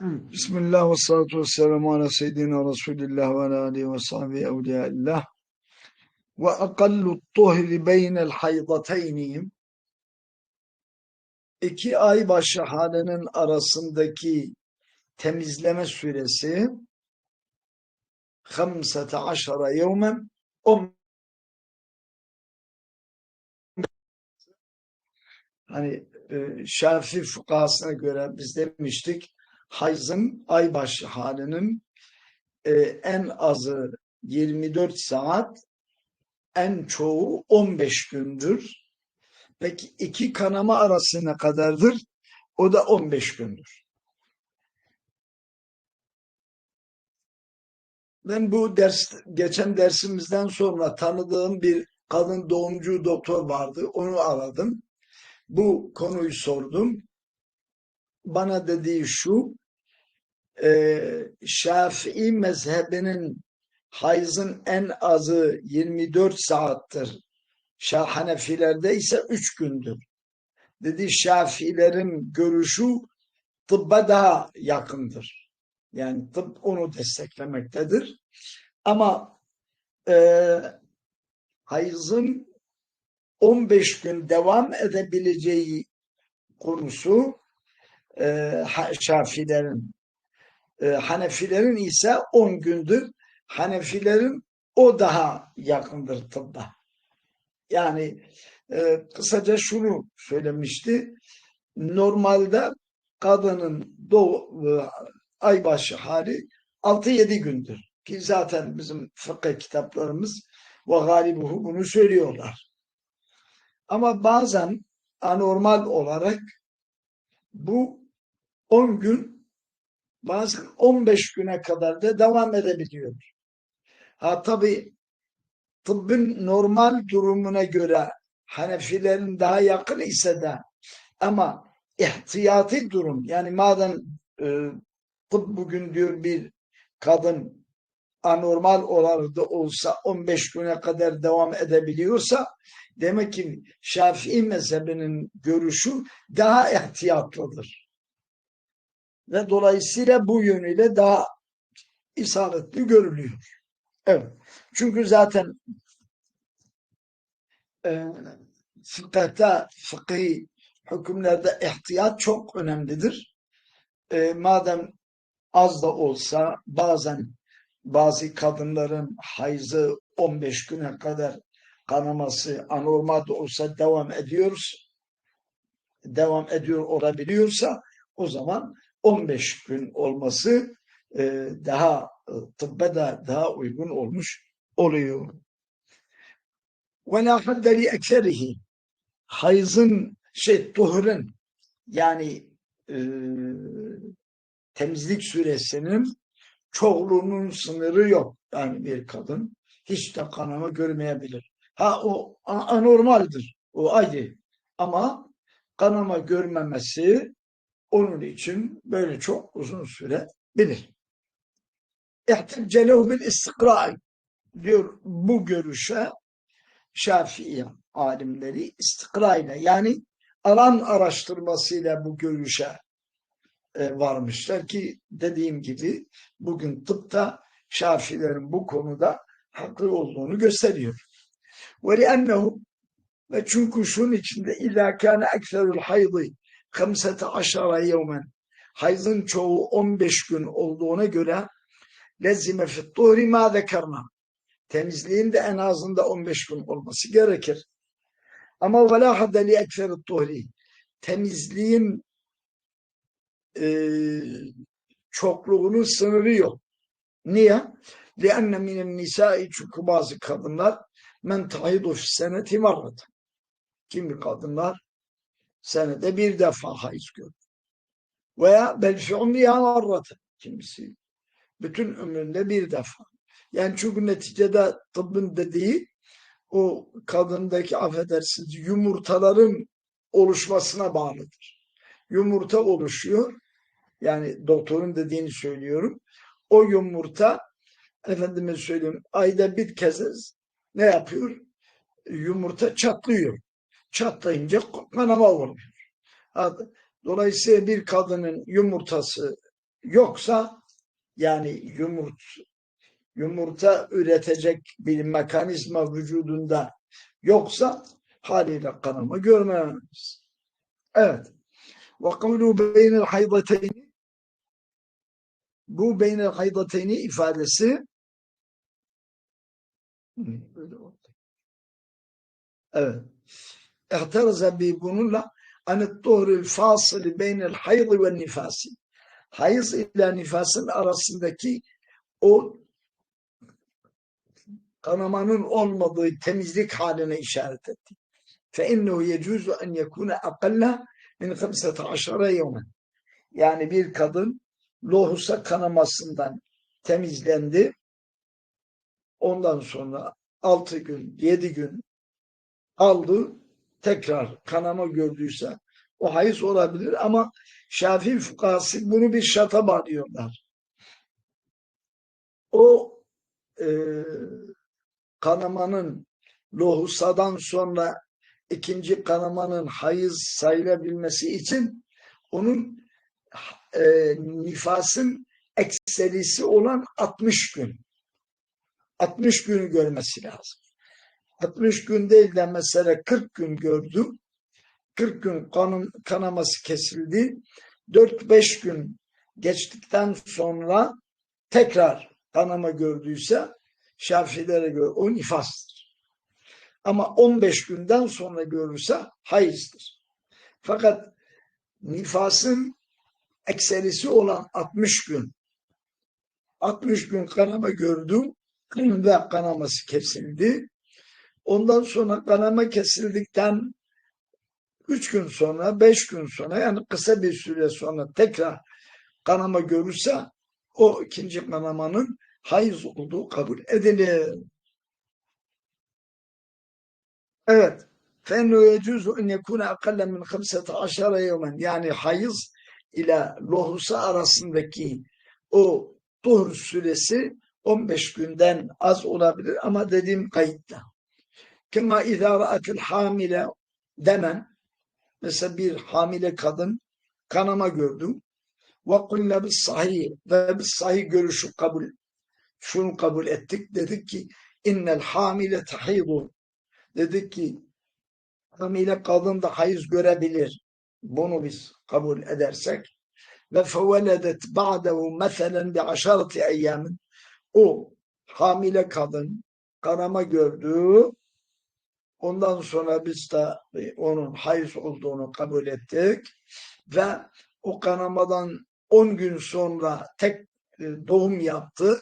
Bismillah ve salatu ve selamu ala seyyidina Resulillah ve ala alihi ve sahbihi evliyaillah. Ve akallu tuhri beynel haydateyni iki ay başı halenin arasındaki temizleme süresi 15 yevmen 10 hani e, Şafii fukahasına göre biz demiştik hayzın aybaşı halinin e, en azı 24 saat, en çoğu 15 gündür. Peki iki kanama arası ne kadardır? O da 15 gündür. Ben bu ders, geçen dersimizden sonra tanıdığım bir kadın doğumcu doktor vardı. Onu aradım. Bu konuyu sordum bana dediği şu, e, Şafii mezhebinin hayızın en azı 24 saattir. Şah Hanefilerde ise 3 gündür. Dedi Şafiilerin görüşü tıbba daha yakındır. Yani tıp onu desteklemektedir. Ama e, hayızın 15 gün devam edebileceği konusu e, Şafilerin. E, Hanefilerin ise 10 gündür. Hanefilerin o daha yakındır tıbba. Yani e, kısaca şunu söylemişti. Normalde kadının doğu, e, aybaşı hali 6-7 gündür. Ki zaten bizim fıkıh kitaplarımız ve galibuhu bunu söylüyorlar. Ama bazen anormal olarak bu 10 gün bazen 15 güne kadar da devam edebiliyor. Ha tabi tıbbın normal durumuna göre Hanefilerin daha yakın ise de ama ihtiyati durum yani madem e, tıp bugün diyor bir kadın anormal olarak da olsa 15 güne kadar devam edebiliyorsa demek ki Şafii mezhebinin görüşü daha ihtiyatlıdır ve dolayısıyla bu yönüyle daha isabetli görülüyor. Evet. Çünkü zaten e, fıkıhta, fıkhi hükümlerde ihtiyat çok önemlidir. E, madem az da olsa bazen bazı kadınların hayzı 15 güne kadar kanaması anormal da olsa devam ediyoruz. Devam ediyor olabiliyorsa o zaman 15 gün olması e, daha e, tıbba da daha uygun olmuş oluyor. La haddeli ekserihi hayızın şey tuhurun yani e, temizlik süresinin çoğluğunun sınırı yok. Yani bir kadın hiç de kanama görmeyebilir. Ha o anormaldir. O ayrı. Ama kanama görmemesi onun için böyle çok uzun süre bilir. İhtibcelehu bil istikra'i diyor bu görüşe Şafii alimleri istikra ile yani alan araştırmasıyla bu görüşe e, varmışlar ki dediğim gibi bugün tıpta Şafilerin bu konuda haklı olduğunu gösteriyor. Ve ve çünkü şunun içinde illa kâne ekserul haydı kamsete aşara yevmen hayzın çoğu 15 gün olduğuna göre lezime fittuhri ma zekerna temizliğin de en azında 15 gün olması gerekir. Ama ve la hadde li ekferi tuhri temizliğin e, çokluğunun sınırı yok. Niye? لِأَنَّ مِنَ النِّسَاءِ Çünkü bazı kadınlar men tahidu fi seneti marrat. Kimi kadınlar senede bir defa hayız görür. Veya belki umriya marrat. Kimisi bütün ömründe bir defa. Yani çünkü neticede tıbbın dediği o kadındaki affedersiniz yumurtaların oluşmasına bağlıdır. Yumurta oluşuyor. Yani doktorun dediğini söylüyorum. O yumurta efendime söyleyeyim ayda bir kez ne yapıyor? Yumurta çatlıyor. Çatlayınca kanama oluyor. Dolayısıyla bir kadının yumurtası Yoksa yani yumurt, yumurta üretecek bir mekanizma vücudunda yoksa haliyle kanama görmez. Evet. Ve kavlu beynel bu beynel haydateyni ifadesi. Evet. İhtaraza bi bununla anet tuhrul fasıl beynel haydı ve nifasi. Hayız ile nifasın arasındaki o kanamanın olmadığı temizlik haline işaret etti. فَاِنَّهُ يَجُوزُ اَنْ يَكُونَ اَقَلَّ min 15 yevmen. Yani bir kadın lohusa kanamasından temizlendi. Ondan sonra 6 gün, 7 gün aldı. Tekrar kanama gördüyse o hayız olabilir ama Şafii fukası bunu bir şata bağlıyorlar. O e, kanamanın lohusadan sonra ikinci kanamanın hayız sayılabilmesi için onun e, nifasın ekserisi olan 60 gün. 60 günü görmesi lazım. 60 gün değil de mesela 40 gün gördü. 40 gün kanım, kanaması kesildi. 4-5 gün geçtikten sonra tekrar kanama gördüyse Şafilere göre o nifastır. Ama 15 günden sonra görürse hayızdır. Fakat nifasın ekserisi olan 60 gün 60 gün kanama gördüm ve kanaması kesildi. Ondan sonra kanama kesildikten 3 gün sonra, 5 gün sonra yani kısa bir süre sonra tekrar kanama görürse o ikinci kanamanın hayız olduğu kabul edilir. Evet. فَاِنَّهُ يَجُوزُ اَنْ يَكُونَ اَقَلَّ مِنْ خَمْسَةَ عَشَرَ يَوْمًا Yani hayız ile lohusa arasındaki o tuhur süresi 15 günden az olabilir ama dediğim kayıtta. Kema izâ ra'atil hamile demen. Mesela bir hamile kadın kanama gördüm. Ve kulle bis sahih ve bis sahih görüşü kabul şunu kabul ettik. Dedik ki innel hamile tahidu dedik ki hamile kadın da hayız görebilir. Bunu biz kabul edersek ve feveledet ba'dehu meselen bi aşarati eyyamin o hamile kadın kanama gördü ondan sonra biz de onun hayız olduğunu kabul ettik ve o kanamadan 10 gün sonra tek e, doğum yaptı.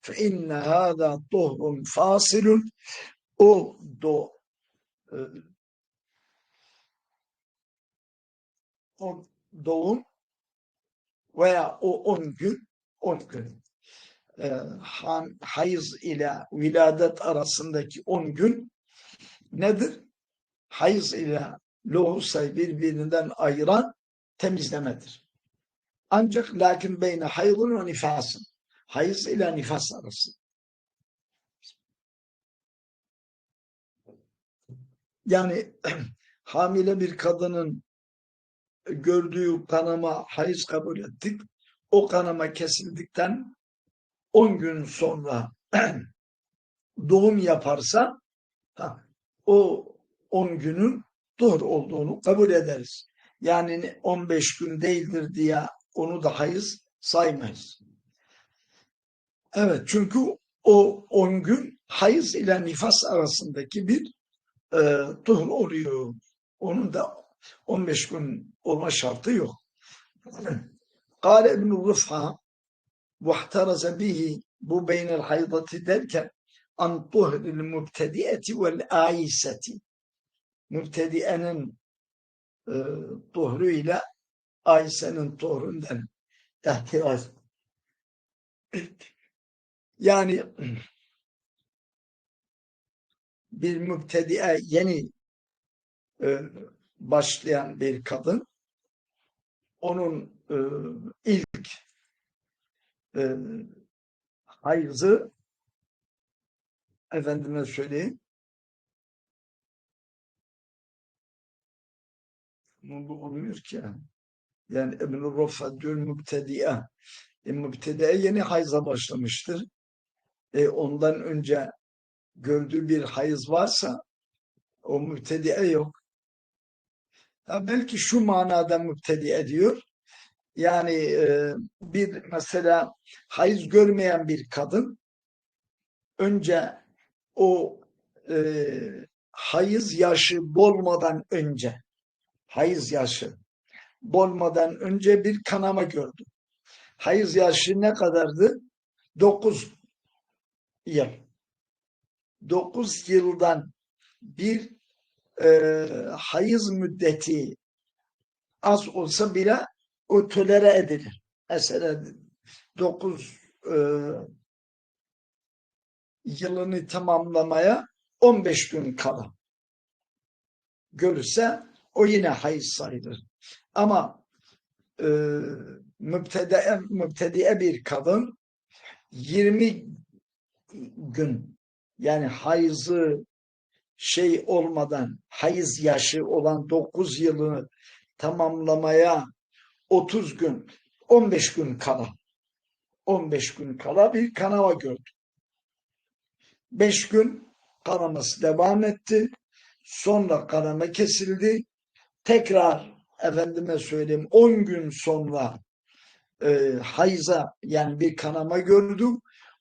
Fe inne hâzâ tuhrun fasilun o do e, o doğum veya o 10 gün 10 gün e, hayız ile viladet arasındaki 10 gün nedir? Hayız ile lohusayı birbirinden ayıran temizlemedir. Ancak lakin beyne hayzun ve nifasın. Hayız ile nifas arası. Yani hamile bir kadının gördüğü kanama hayız kabul ettik. O kanama kesildikten 10 gün sonra doğum yaparsa o 10 günün doğru olduğunu kabul ederiz. Yani 15 gün değildir diye onu da hayız saymayız. Evet çünkü o 10 gün hayız ile nifas arasındaki bir e, tuhur oluyor. Onun da 15 gün olma şartı yok. Kale İbn-i Rıfha bihi bu beynel haydati derken an tuhril mübtediyeti vel aiseti mübtediyenin e, ile Ayşe'nin tuhrundan ihtiraz yani bir mübtediye yeni e, başlayan bir kadın onun e, ilk e, hayızı efendime söyleyeyim bu olmuyor ki yani. Yani Ebn-i Ruffa diyor mübtediye. E, mübtediye yeni hayza başlamıştır. E, ondan önce gördüğü bir hayız varsa o mübtediye yok. Ya belki şu manada mübtediye diyor. Yani e, bir mesela hayız görmeyen bir kadın önce o e, hayız yaşı dolmadan önce hayız yaşı dolmadan önce bir kanama gördü. Hayız yaşı ne kadardı? 9 yıl. 9 yıldan bir e, hayız müddeti az olsa bile o edilir. Mesela 9 e, yılını tamamlamaya 15 gün kala görürse o yine hayız sayılır. Ama e, mübtediye, mübtediye bir kadın 20 gün yani hayızı şey olmadan hayız yaşı olan 9 yılı tamamlamaya 30 gün 15 gün kala 15 gün kala bir kanama gördü. 5 gün kanaması devam etti. Sonra kanama kesildi. Tekrar efendime söyleyeyim 10 gün sonra e, hayza yani bir kanama gördü.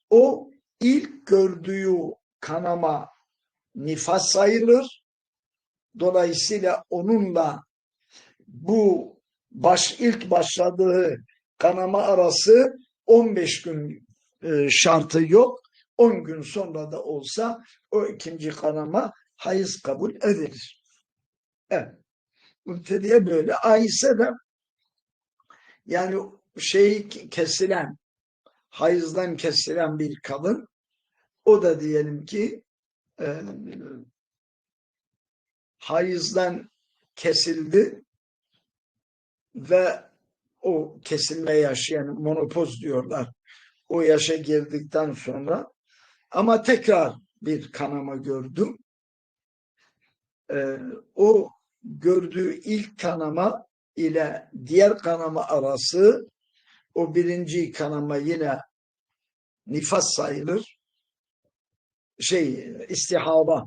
O ilk gördüğü kanama nifas sayılır. Dolayısıyla onunla bu baş ilk başladığı kanama arası 15 gün e, şartı yok. 10 gün sonra da olsa o ikinci kanama hayız kabul edilir. Evet. Mübtediye böyle. Ayşe de yani şey kesilen hayızdan kesilen bir kadın o da diyelim ki e, hayızdan kesildi ve o kesilme yaşı yani monopoz diyorlar. O yaşa girdikten sonra ama tekrar bir kanama gördüm. Ee, o gördüğü ilk kanama ile diğer kanama arası o birinci kanama yine nifas sayılır. Şey istihaba.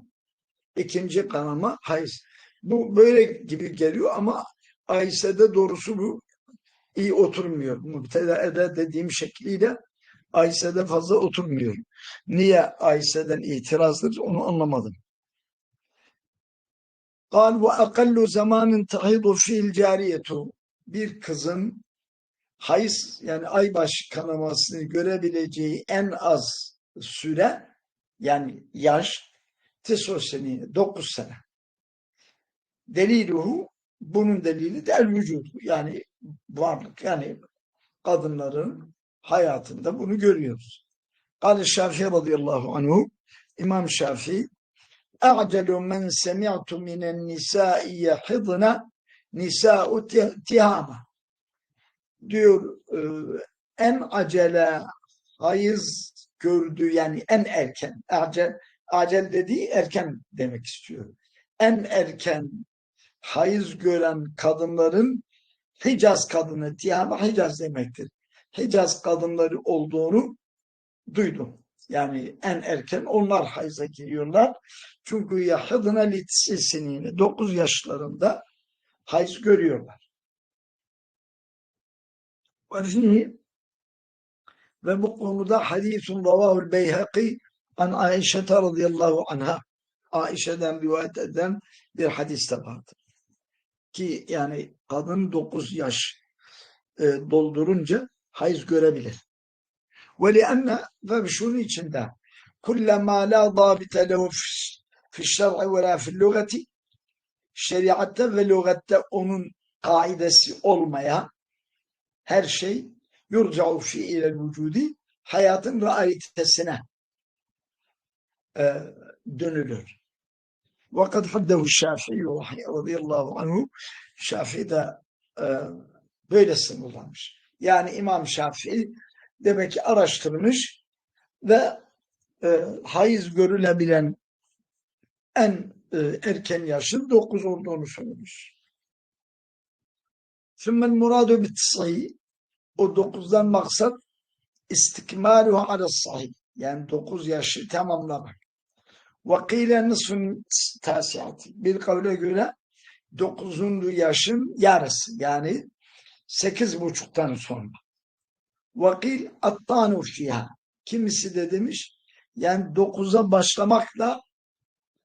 ikinci kanama hayız. Bu böyle gibi geliyor ama Ayşe'de doğrusu bu iyi oturmuyor. Mübtedaede dediğim şekliyle Ayşe'de fazla oturmuyor. Niye Ayşe'den itirazdır onu anlamadım. قال وأقل زمان تحيض فيه الجارية bir kızın hayız yani aybaş kanamasını görebileceği en az süre yani yaş tesoseni 9 sene. Deliluhu bunun delili de el vücudu yani varlık yani kadınların hayatında bunu görüyoruz. Kale Şafii radıyallahu anhu İmam Şafii A'celu men semi'tu minen nisai yahidna nisa'u tihama diyor e, en acele hayız gördüğü yani en erken acel, acel dediği erken demek istiyor. En erken hayız gören kadınların Hicaz kadını, Tihama Hicaz demektir. Hicaz kadınları olduğunu duydum. Yani en erken onlar hayza giriyorlar. Çünkü yahıdına litsesinini 9 yaşlarında hayız görüyorlar. Ve bu konuda hadisun ravahul beyhaki an Aişe radıyallahu anha Aişe'den rivayet eden bir hadis de vardır. Ki yani kadın 9 yaş e, doldurunca hayız görebilir. Ve lianne ve şunun içinde kullema la dabite lehu fi şer'i ve la fil lugati şeriatte ve lügatte onun kaidesi olmayan her şey yurca'u fi ile vücudi hayatın realitesine e, dönülür. Vakad haddehu Şafii radıyallahu anhu Şafii de e, böyle sınırlamış yani İmam Şafii demek ki araştırmış ve e, haiz görülebilen en e, erken yaşın 9 olduğunu söylemiş. Sümmel muradu bitsayı o dokuzdan maksat istikmaluhu ala sahih. Yani dokuz yaşı tamamlamak. Ve kıyle nısfın tasiyatı. Bir kavle göre dokuzuncu yaşın yarısı. Yani sekiz buçuktan sonra. Vakil attanu fiha. Kimisi de demiş yani dokuza başlamakla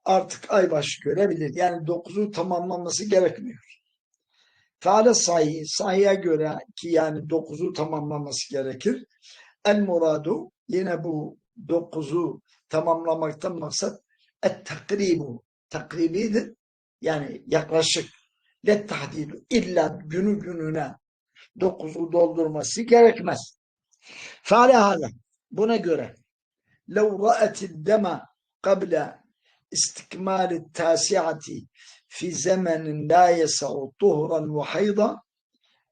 artık aybaşı görebilir. Yani dokuzu tamamlaması gerekmiyor. Kale sayı, sayıya göre ki yani dokuzu tamamlaması gerekir. El muradu yine bu dokuzu tamamlamaktan maksat et takribu. Takribidir. Yani yaklaşık. Let tahdidu. İlla günü gününe dokuzu doldurması gerekmez. Fale hala. Buna göre لو رأت الدم قبل استكمال التاسعة في زمن لا يسع طهرا وحيضا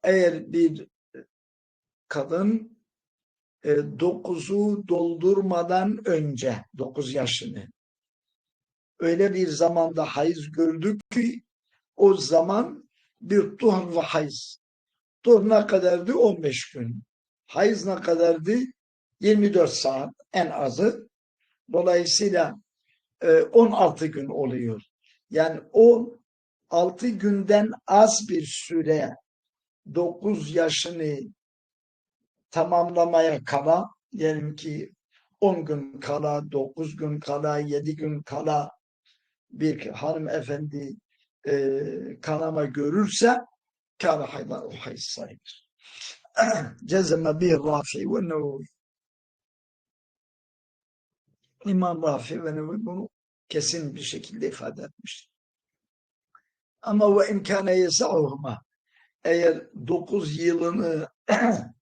eğer bir kadın e, dokuzu doldurmadan önce dokuz yaşını öyle bir zamanda hayız gördük ki o zaman bir tuhr ve hayız tuhr ne kadardı? 15 gün. Hayız ne kadardı? 24 saat en azı. Dolayısıyla e, 16 gün oluyor. Yani o 6 günden az bir süre 9 yaşını tamamlamaya kala diyelim ki 10 gün kala, 9 gün kala, 7 gün kala bir hanımefendi e, kanama görürse o hayız sayılır. Cezeme bir rafi ve nevevi. İmam Rafi ve Nevevi bunu kesin bir şekilde ifade etmiştir. Ama ve imkâne yesa'uhuma eğer 9 yılını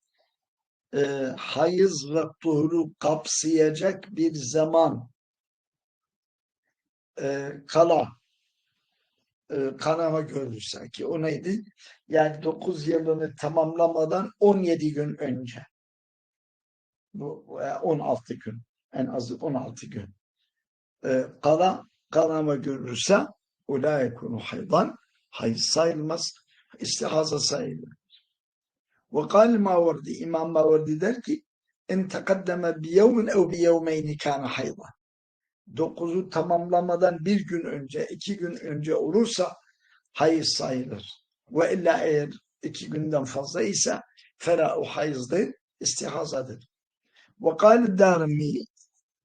e, hayız ve tuhuru kapsayacak bir zaman e, kala e, kanama gördü sanki. O neydi? Yani 9 yılını tamamlamadan 17 gün önce. Bu e, 16 gün. En az 16 gün. E, kana, kanama görürse ulaye konu haydan hayız sayılmaz. İstihaza sayılır. Ve kal mavardi, İmam Mavardi der ki en tekaddeme bi yevmin ev bi yevmeyni kana haydan. 9'u tamamlamadan bir gün önce, iki gün önce olursa hayız sayılır. Ve illa eğer iki günden fazla ise fera'u hayızdır, istihazadır. Ve kâli darimi,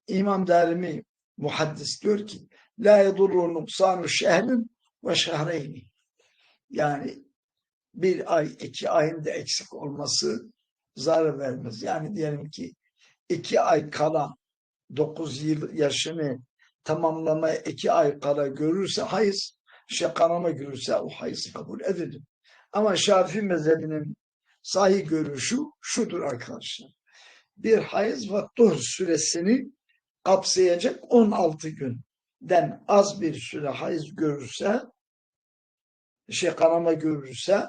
İmam darimi muhaddis diyor ki, la yedurru nuksanu şehrin ve şehreyni. Yani bir ay, iki ayın da eksik olması zarar vermez. Yani diyelim ki iki ay kala dokuz yıl yaşını tamamlamaya iki ay kala görürse hayız, şey kanama görürse o hayız kabul edilir. Ama Şafii mezhebinin sahih görüşü şudur arkadaşlar. Bir hayız ve duhr süresini kapsayacak 16 günden az bir süre hayız görürse şey görürse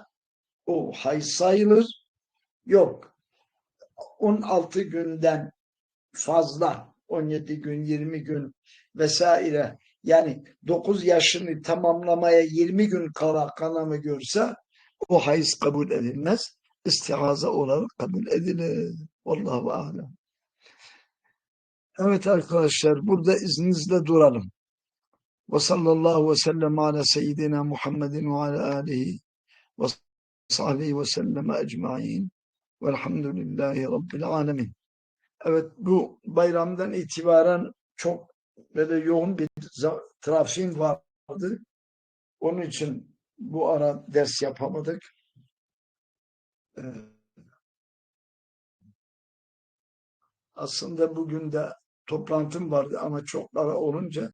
o hayız sayılır. Yok. 16 günden fazla 17 gün, 20 gün vesaire yani 9 yaşını tamamlamaya 20 gün kala kanama görse o hayız kabul edilmez. İstihaza olarak kabul edilir. Allahu alem. Evet arkadaşlar burada izninizle duralım. Ve sallallahu ve sellem ala seyyidina Muhammedin ve ala alihi ve sahbihi ve sellem ecmain. Velhamdülillahi Rabbil alemin. Evet bu bayramdan itibaren çok böyle yoğun bir trafiğim vardı. Onun için bu ara ders yapamadık. Ee, aslında bugün de toplantım vardı ama çok ara olunca